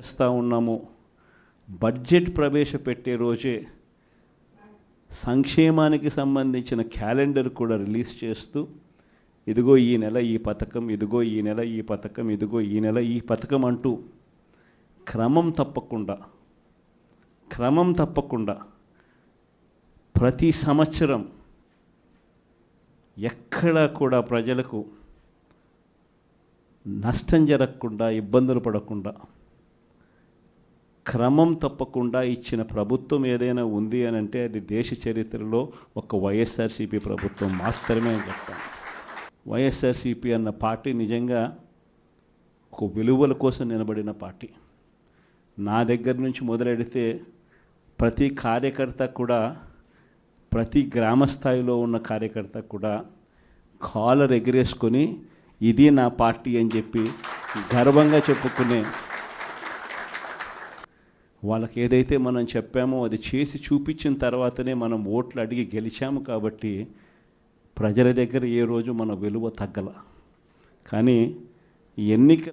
చేస్తూ ఉన్నాము. బడ్జెట్ ప్రవేశపెట్టే రోజే సంక్షేమానికి సంబంధించిన క్యాలెండర్ కూడా రిలీజ్ చేస్తూ ఇదిగో ఈ నెల ఈ పథకం ఇదిగో ఈ నెల ఈ పథకం ఇదిగో ఈ నెల ఈ పథకం అంటూ క్రమం తప్పకుండా క్రమం తప్పకుండా ప్రతి సంవత్సరం ఎక్కడా కూడా ప్రజలకు నష్టం జరగకుండా ఇబ్బందులు పడకుండా క్రమం తప్పకుండా ఇచ్చిన ప్రభుత్వం ఏదైనా ఉంది అని అంటే అది దేశ చరిత్రలో ఒక వైఎస్ఆర్సీపీ ప్రభుత్వం మాత్రమే అని చెప్తాను వైఎస్ఆర్సీపీ అన్న పార్టీ నిజంగా ఒక విలువల కోసం నిలబడిన పార్టీ. నా దగ్గర నుంచి మొదలెడితే ప్రతి కార్యకర్త కూడా ప్రతి గ్రామ స్థాయిలో ఉన్న కార్యకర్త కూడా కాలర్ ఎగిరేసుకొని ఇది నా పార్టీ అని చెప్పి గర్వంగా చెప్పుకునే వాళ్ళకి ఏదైతే మనం చెప్పామో అది చేసి చూపించిన తర్వాతనే మనం ఓట్లు అడిగి గెలిచాము కాబట్టి ప్రజల దగ్గర ఏ రోజు మన విలువ తగ్గల. కానీ ఎన్నిక